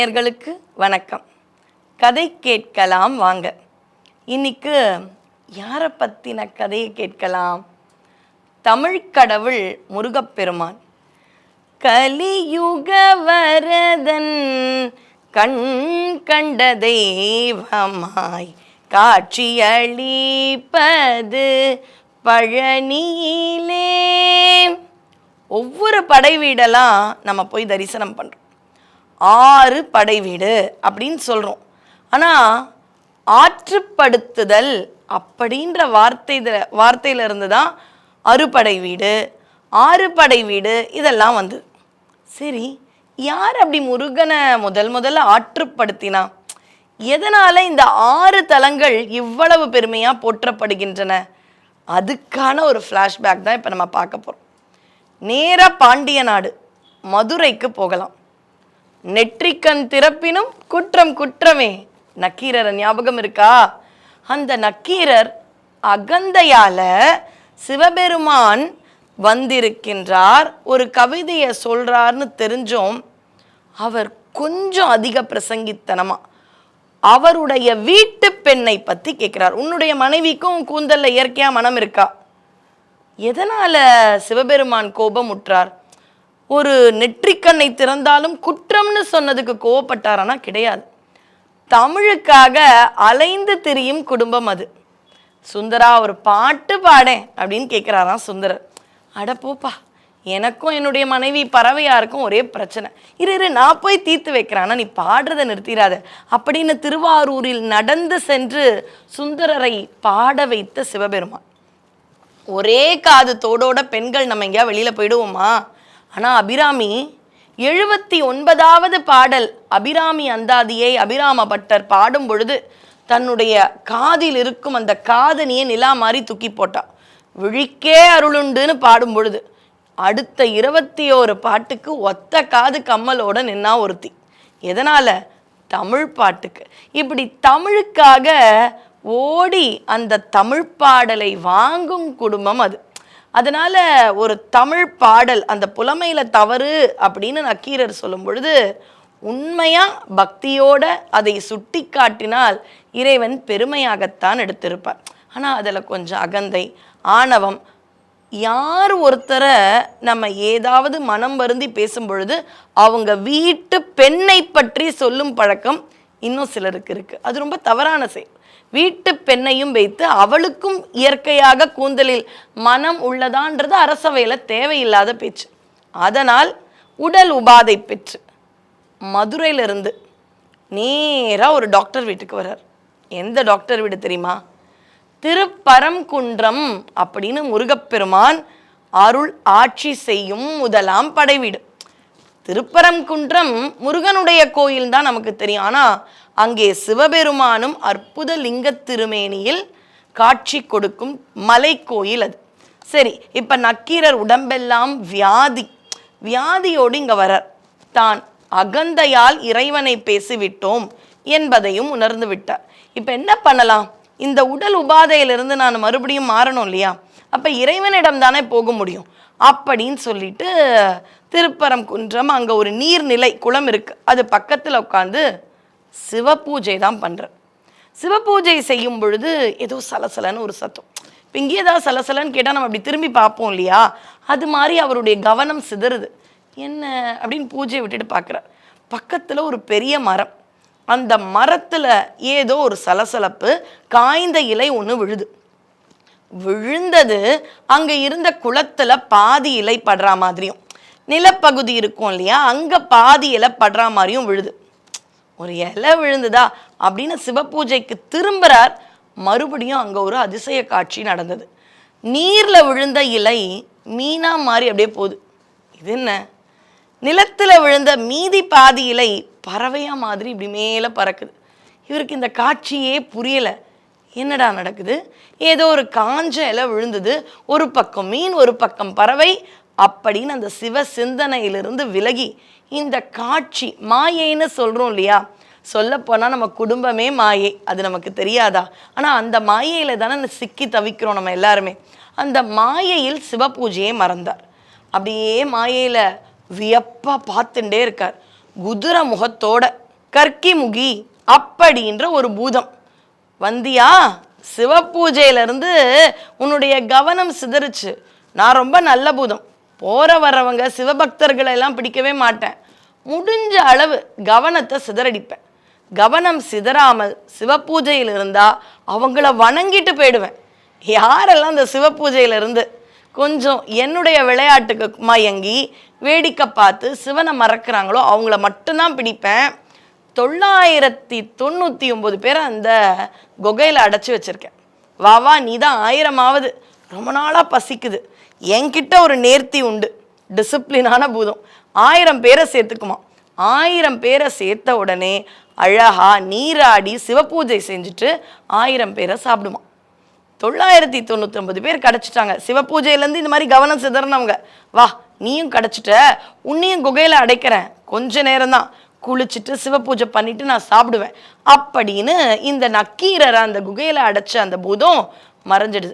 நேயர்களுக்கு வணக்கம். கதை கேட்கலாம் வாங்க. இன்னைக்கு யாரை பற்றின கதையை கேட்கலாம்? தமிழ் கடவுள் முருகப்பெருமான். கலியுக வரதன் கண் கண்ட தெய்வமாய் காட்சியளிப்பது பழனியிலே. ஒவ்வொரு படை வீடெல்லாம் நம்ம போய் தரிசனம் பண்ணுறோம் ஆறு படை வீடு அப்படின்னு சொல்கிறோம் ஆனால் ஆற்றுப்படுத்துதல் அப்படின்ற வார்த்தை வார்த்தையிலிருந்து தான் அறுபடை வீடு ஆறு படை வீடு இதெல்லாம் வந்து சரி யார் அப்படி முருகனை முதல் முதல்ல ஆற்றுப்படுத்தினா? எதனால் இந்த ஆறு தலங்கள் இவ்வளவு பெருமையாக போற்றப்படுகின்றன? அதுக்கான ஒரு ஃப்ளாஷ்பேக் தான் இப்போ நம்ம பார்க்க போகிறோம் நேராக பாண்டிய நாடு மதுரைக்கு போகலாம். நெற்றிக்கண் திறப்பினும் குற்றம் குற்றமே. நக்கீரர் ஞாபகம் இருக்கா? அந்த நக்கீரர் அகந்தையால சிவபெருமான் வந்திருக்கின்றார். ஒரு கவிதையை சொல்றார்னு தெரிஞ்சோம். அவர் கொஞ்சம் அதிக பிரசங்கித்தனமா. அவருடைய வீட்டு பெண்ணை பத்தி கேட்கிறார் உன்னுடைய மனைவிக்கும் கூந்தல்ல இயற்கையா மனம் இருக்கா? எதனால சிவபெருமான் கோபம் உற்றார் ஒரு நெற்றிக்கண்ணை திறந்தாலும் குற்றம்னு சொன்னதுக்கு கோவப்பட்டாரானா கிடையாது. தமிழுக்காக அலைந்து திரியும் குடும்பம் அது. சுந்தரா ஒரு பாட்டு பாடேன் அப்படின்னு கேட்குறாராம் சுந்தரர். அட போப்பா எனக்கும் என்னுடைய மனைவி பறவையாருக்கும் ஒரே பிரச்சனை. இரு இரு நான் போய் தீர்த்து வைக்கிறேன். ஆனால் நீ பாடுறதை நிறுத்திடாத. அப்படின்னு திருவாரூரில் நடந்து சென்று சுந்தரரை பாட வைத்த சிவபெருமான். ஒரே காது தோடோட பெண்கள் நம்ம எங்கேயா வெளியில் போயிடுவோமா? ஆனால் அபிராமி எழுபத்தி ஒன்பதாவது பாடல் அபிராமி அந்தாதியை அபிராம பட்டர் பாடும் பொழுது தன்னுடைய காதில் இருக்கும் அந்த காதனியை நிலா மாதிரி தூக்கி போட்டா. விழிக்கே அருளுண்டுன்னு பாடும் பொழுது அடுத்த இருபத்தி ஓரு பாட்டுக்கு ஒத்த காது கம்மலோட நின்னா ஒருத்தி. எதனால? தமிழ் பாட்டுக்கு. இப்படி தமிழுக்காக ஓடி அந்த தமிழ் பாடலை வாங்கும் குடும்பம் அது. அதனால ஒரு தமிழ் பாடல் அந்த புலமையில தவறு அப்படின்னு நக்கீரர் சொல்லும் பொழுது உண்மையா பக்தியோட அதை சுட்டி காட்டினால் இறைவன் பெருமையாகத்தான் எடுத்திருப்பார். ஆனால் அதில் கொஞ்சம் அகந்தை ஆணவம் யார் ஒருத்தரை நம்ம ஏதாவது மனம் வருந்தி பேசும் பொழுது அவங்க வீட்டு பெண்ணை பற்றி சொல்லும் பழக்கம் இன்னும் சிலருக்கு இருக்குது அது ரொம்ப தவறான செயல். வீட்டு பெண்ணையும் வைத்து அவளுக்கும் இயற்கையாக கூந்தலில் மனம் உள்ளதான்றது அரசவையில் தேவையில்லாத பேச்சு. அதனால் உடல் உபாதை பெற்று மதுரையிலிருந்து நேராக ஒரு டாக்டர் வீட்டுக்கு வர்றார். எந்த டாக்டர் வீடு தெரியுமா? திருப்பரங்குன்றம் அப்படின்னு முருகப்பெருமான் அருள் ஆட்சி செய்யும் முதலாம் படை வீடு திருப்பரங்குன்றம் முருகனுடைய கோயில் தான் நமக்கு தெரியும். ஆனால் அங்கே சிவபெருமானும் அற்புத லிங்க திருமேனியில் காட்சி கொடுக்கும் மலை கோயில் அது. சரி இப்ப நக்கீரர் உடம்பெல்லாம் வியாதி. வியாதியோடு இங்க வரார் தான் அகந்தையால் இறைவனை பேசிவிட்டோம் என்பதையும் உணர்ந்து விட்டார். இப்போ என்ன பண்ணலாம்? இந்த உடல் உபாதையிலிருந்து நான் மறுபடியும் மாறணும் இல்லையா? அப்ப இறைவனிடம் தானே போக முடியும். அப்படின்னு சொல்லிட்டு திருப்பரம் குன்றம் அங்கே ஒரு நீர்நிலை குளம் இருக்குது அது பக்கத்தில் உட்காந்து சிவபூஜை தான் பண்ணுறேன் சிவபூஜை செய்யும் பொழுது ஏதோ சலசலன்னு ஒரு சத்தம். இப்போ இங்கே ஏதாவது சலசலன்னு கேட்டால் நம்ம அப்படி திரும்பி பார்ப்போம் இல்லையா? அது மாதிரி அவருடைய கவனம் சிதறுது. என்ன அப்படின்னு பூஜையை விட்டுட்டு பார்க்குறார். பக்கத்தில் ஒரு பெரிய மரம். அந்த மரத்தில் ஏதோ ஒரு சலசலப்பு காய்ந்த இலை ஒன்று விழுது. விழுந்தது அங்கே இருந்த குளத்தில் பாதி இலை படுற மாதிரியும். நிலப்பகுதி இருக்கும் இல்லையா? அங்கே பாதி இலை படுற மாதிரியும் விழுது. ஒரு இலை விழுந்துதா? அப்படின்னு சிவபூஜைக்கு திரும்புறார். மறுபடியும் அங்கே ஒரு அதிசய காட்சி நடந்தது. நீரில் விழுந்த இலை மீனா மாதிரி அப்படியே போகுது. இது என்ன? நிலத்தில் விழுந்த மீதி பாதி இலை பறவையா மாதிரி இப்படி மேலே பறக்குது. இவருக்கு இந்த காட்சியே புரியலை. என்னடா நடக்குது? ஏதோ ஒரு காஞ்ச இலை விழுந்தது. ஒரு பக்கம் மீன் ஒரு பக்கம் பறவை. அப்படின்னு அந்த சிவ சிந்தனையிலிருந்து விலகி இந்த காட்சி மாயைன்னு சொல்கிறோம் இல்லையா? சொல்லப்போனால் நம்ம குடும்பமே மாயை அது நமக்கு தெரியாதா? ஆனால் அந்த மாயையில் தானே சிக்கி தவிக்கிறோம் நம்ம எல்லாருமே. அந்த மாயையில் சிவபூஜையை மறந்தார். அப்படியே மாயையில் வியப்பாக பார்த்துட்டே இருக்கார். குதிரை முகத்தோட கற்கிமுகி அப்படின்ற ஒரு பூதம். வந்தியா சிவபூஜையிலேருந்து உன்னுடைய கவனம் சிதறுச்சு. நான் ரொம்ப நல்ல பூதம். போற வர்றவங்க சிவபக்தர்களை எல்லாம் பிடிக்கவே மாட்டேன். முடிஞ்ச அளவு கவனத்தை சிதறடிப்பேன். கவனம் சிதறாமல் சிவபூஜையில் இருந்தா அவங்கள வணங்கிட்டு போயிடுவேன். யாரெல்லாம் இந்த சிவபூஜையில இருந்து கொஞ்சம் என்னுடைய விளையாட்டுக்கு மயங்கி வேடிக்கை பார்த்து சிவனை மறக்கிறாங்களோ அவங்கள மட்டும்தான் பிடிப்பேன். தொள்ளாயிரத்தி தொண்ணூற்றி ஒம்பது பேரை அந்த குகையில் அடைச்சி வச்சிருக்கேன். வா வா நீ தான் ஆயிரமாவது. ரொம்ப நாளாக பசிக்குது. என்கிட்ட ஒரு நேர்த்தி உண்டு. டிசிப்ளினான பூதம். ஆயிரம் பேரை சேர்த்துக்குமா? ஆயிரம் பேரை சேர்த்த உடனே அழகா நீராடி சிவபூஜை செஞ்சுட்டு ஆயிரம் பேரை சாப்பிடுமா? தொள்ளாயிரத்தி தொண்ணூத்தி பேர் கிடச்சிட்டாங்க. சிவபூஜையிலேருந்து இந்த மாதிரி கவனம் சிதறினவங்க. வா நீயும் கிடச்சிட்ட உன்னையும் குகையில் அடைக்கிறேன். கொஞ்ச நேரம்தான். குளிச்சுட்டு சிவபூஜை பண்ணிட்டு நான் சாப்பிடுவேன். அப்படின்னு இந்த நக்கீரரை அந்த குகையில் அடைச்ச அந்த பூதம் மறைஞ்சிடுது.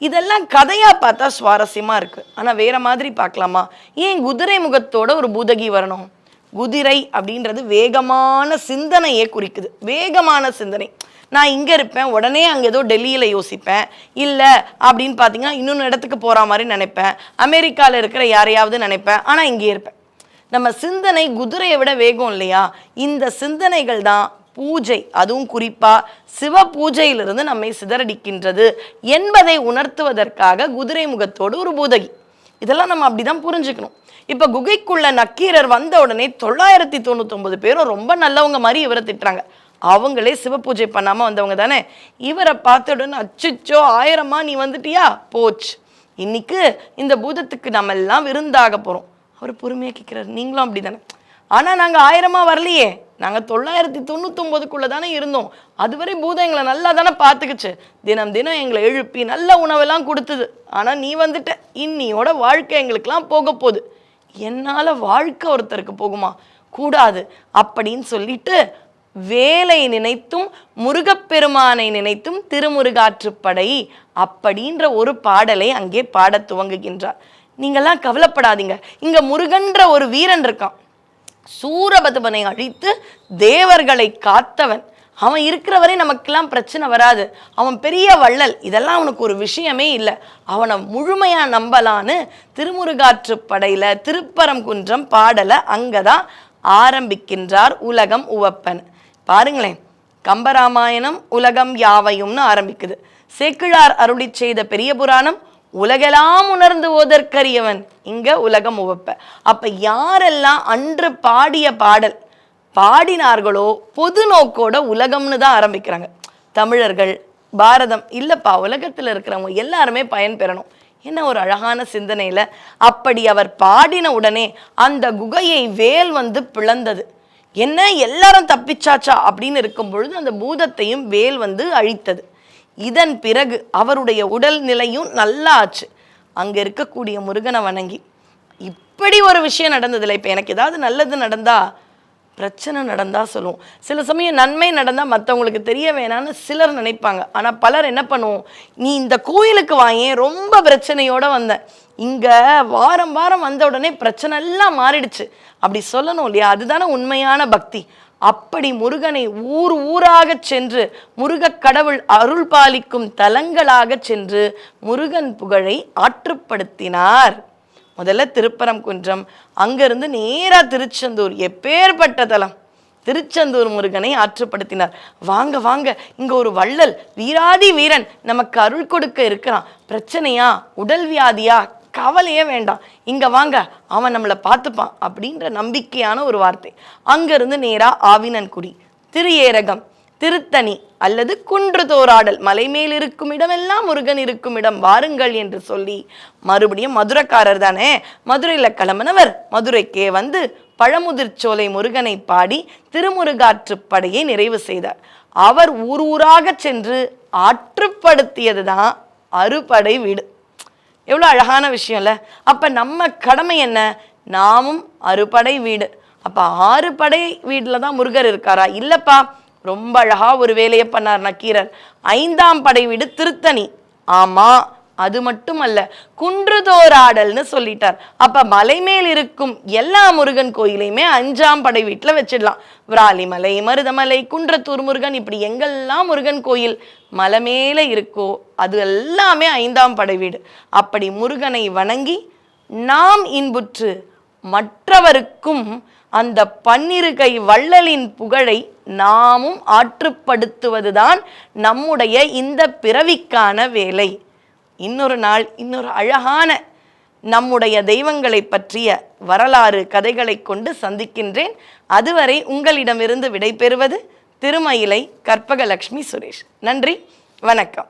இதெல்லாம் கதையாக பார்த்தா சுவாரஸ்யமாக இருக்குது ஆனால் வேறு மாதிரி பார்க்கலாமா? ஏன் குதிரை முகத்தோட ஒரு பூதகி வரணும்? குதிரை அப்படின்றது வேகமான சிந்தனையே குறிக்குது. வேகமான சிந்தனை. நான் இங்கே இருப்பேன் உடனே அங்கே ஏதோ டெல்லியில் யோசிப்பேன். இல்லை அப்படின்னு பார்த்தீங்கன்னா இன்னொன்று இடத்துக்கு போகிற மாதிரி நினைப்பேன். அமெரிக்காவில் இருக்கிற யாரையாவது நினைப்பேன். ஆனால் இங்கே இருப்பேன். நம்ம சிந்தனை குதிரையை விட வேகம் இல்லையா? இந்த சிந்தனைகள் தான் பூஜை அதுவும் குறிப்பா சிவ பூஜையிலிருந்து நம்மை சிதறடிக்கின்றது என்பதை உணர்த்துவதற்காக குதிரை முகத்தோடு ஒரு பூதகி. இதெல்லாம் நம்ம அப்படிதான் புரிஞ்சுக்கணும். இப்ப குகைக்குள்ள நக்கீரர் வந்த உடனே தொள்ளாயிரத்தி தொண்ணூத்தி ஒன்பது பேரும் ரொம்ப நல்லவங்க மாதிரி இவரை திட்டுறாங்க. அவங்களே சிவ பூஜை பண்ணாம வந்தவங்க தானே? இவரை பார்த்த உடனே அச்சுச்சோ ஆயிரமா நீ வந்துட்டியா? போச்சு. இன்னைக்கு இந்த பூதத்துக்கு நம்ம எல்லாம் விருந்தாக போறோம். அவர் பொறுமையா கேட்கிறாரு நீங்களும் அப்படிதானே? ஆனா நாங்க ஆயிரமா வரலையே. நாங்கள் தொள்ளாயிரத்தி தொண்ணூத்தொம்போதுக்குள்ளே தானே இருந்தோம். அதுவரை பூதம் எங்களை நல்லா தானே பார்த்துக்குச்சு. தினம் தினம் எங்களை எழுப்பி நல்ல உணவெல்லாம் கொடுத்தது. ஆனால் நீ வந்துட்ட. இன்னியோட வாழ்க்கை எங்களுக்கெல்லாம் போக போகுது. என்னால் வாழ்க்கை ஒருத்தருக்கு போகுமா? கூடாது. அப்படின்னு சொல்லிட்டு வேலை நினைத்தும் முருகப்பெருமானை நினைத்தும் திருமுருகாற்றுப்படை அப்படின்ற ஒரு பாடலை அங்கே பாடத் துவங்குகின்றார். நீங்கள்லாம் கவலைப்படாதீங்க. இங்கே முருகன்ற ஒரு வீரன் இருக்கான். சூரபதுமனை அழித்து தேவர்களை காத்தவன். அவன் இருக்கிற வரை நமக்கெல்லாம் பிரச்சனை வராது. அவன் பெரிய வள்ளல். இதெல்லாம் அவனுக்கு ஒரு விஷயமே இல்லை. அவனை முழுமையாக நம்பலான்னு திருமுருகாற்று படையில் திருப்பரங்குன்றம் பாடலை அங்கே தான் ஆரம்பிக்கின்றார் உலகம் உவப்பன். பாருங்களேன். கம்பராமாயணம் உலகம் யாவையும்னு ஆரம்பிக்குது. சேக்கிழார் அருளி செய்த பெரிய புராணம் உலகெல்லாம் உணர்ந்து ஓதற்கரியவன். இங்க உலகம் உவப்ப. அப்ப யாரெல்லாம் அன்று பாடிய பாடல் பாடினார்களோ பொது நோக்கோட உலகம்னு தான் ஆரம்பிக்கிறாங்க. தமிழர்கள் பாரதம் இல்லப்பா உலகத்தில் இருக்கிறவங்க எல்லாருமே பயன் பெறணும். என்ன ஒரு அழகான சிந்தனையில? அப்படி அவர் பாடின உடனே அந்த குகையை வேல் வந்து பிளந்தது. என்ன எல்லாரும் தப்பிச்சாச்சா? அப்படின்னு இருக்கும் பொழுது அந்த பூதத்தையும் வேல் வந்து அழித்தது. இதன் பிறகு அவருடைய உடல் நிலையும் நல்லா ஆச்சு அங்கே இருக்கக்கூடிய முருகனை வணங்கி இப்படி ஒரு விஷயம் நடந்ததில்லை. இப்போ எனக்கு ஏதாவது நல்லது நடந்தா பிரச்சனை நடந்தால் சொல்லுவோம். சில சமயம் நன்மை நடந்தால் மற்றவங்களுக்கு தெரிய வேணாம்னு சிலர் நினைப்பாங்க. ஆனால் பலர் என்ன பண்ணுவோம்? நீ இந்த கோயிலுக்கு வாயேன் ரொம்ப பிரச்சனையோடு வந்தேன் இங்கே வாரம் வாரம் வந்த உடனே பிரச்சனை எல்லாம் மாறிடுச்சு. அப்படி சொல்லணும் இல்லையா? அதுதானே உண்மையான பக்தி. அப்படி முருகனை ஊர் ஊராக சென்று முருகக் கடவுள் அருள் பாலிக்கும் தலங்களாக சென்று முருகன் புகழை ஆற்றுப்படுத்தினார். முதல்ல திருப்பரங்குன்றம் அங்கிருந்து நேரா திருச்செந்தூர் எப்பேற்பட்ட தலம். திருச்செந்தூர் முருகனை ஆற்றுப்படுத்தினார். வாங்க வாங்க இங்க ஒரு வள்ளல் வீராதி வீரன் நமக்கு அருள் கொடுக்க இருக்கிறான். பிரச்சனையா? உடல் வியாதியா? கவலையே வேண்டாம். இங்கே வாங்க அவன் நம்மளை பார்த்துப்பான் அப்படின்ற நம்பிக்கையான ஒரு வார்த்தை. அங்கேருந்து நேராக ஆவினன்குடி திரு திருத்தணி அல்லது குன்று தோராடல். மலை மேல் இருக்கும் இடமெல்லாம் முருகன் இருக்கும் இடம். வாருங்கள் என்று சொல்லி மறுபடியும் மதுரக்காரர் தானே? மதுரையில் கிளம்பினவர். மதுரைக்கே வந்து பழமுதிர் சோலை முருகனை பாடி திருமுருகாற்று படையை நிறைவு செய்தார். அவர் ஊர் ஊராக சென்று ஆற்றுப்படுத்தியதுதான் அறுபடை வீடு. எவ்வளோ அழகான விஷயம்ல. அப்போ நம்ம கடமை என்ன? நாமும் அறுபடை வீடு. அப்போ ஆறு படை வீட்டில் தான் முருகர் இருக்காரா? இல்லைப்பா. ரொம்ப அழகாக ஒரு வேலையை பண்ணார் நக்கீரர் ஐந்தாம் படை வீடு திருத்தணி. ஆமாம் அது மட்டுமல்ல குன்றுதோராடல்னு சொல்லிட்டார். அப்ப மலை மேல் இருக்கும் எல்லா முருகன் கோயிலையுமே அஞ்சாம் படை வீட்டில் வச்சிடலாம். விராலிமலை மருதமலை குன்றத்தூர் முருகன் இப்படி எங்கெல்லாம் முருகன் கோயில் மலை மேலே இருக்கோ அது எல்லாமே ஐந்தாம் படை வீடு. அப்படி முருகனை வணங்கி நாம் இன்புற்று மற்றவருக்கும் அந்த பன்னிருகை வள்ளலின் புகழை நாமும் ஆற்றுப்படுத்துவதுதான் நம்முடைய இந்த பிறவிக்கான வேலை. இன்னொரு நாள் இன்னொரு அழகான நம்முடைய தெய்வங்களை பற்றிய வரலாறு கதைகளை கொண்டு சந்திக்கின்றேன். அதுவரை உங்களிடமிருந்து விடைபெறுவது திருமயிலை கற்பகலட்சுமி சுரேஷ். நன்றி வணக்கம்.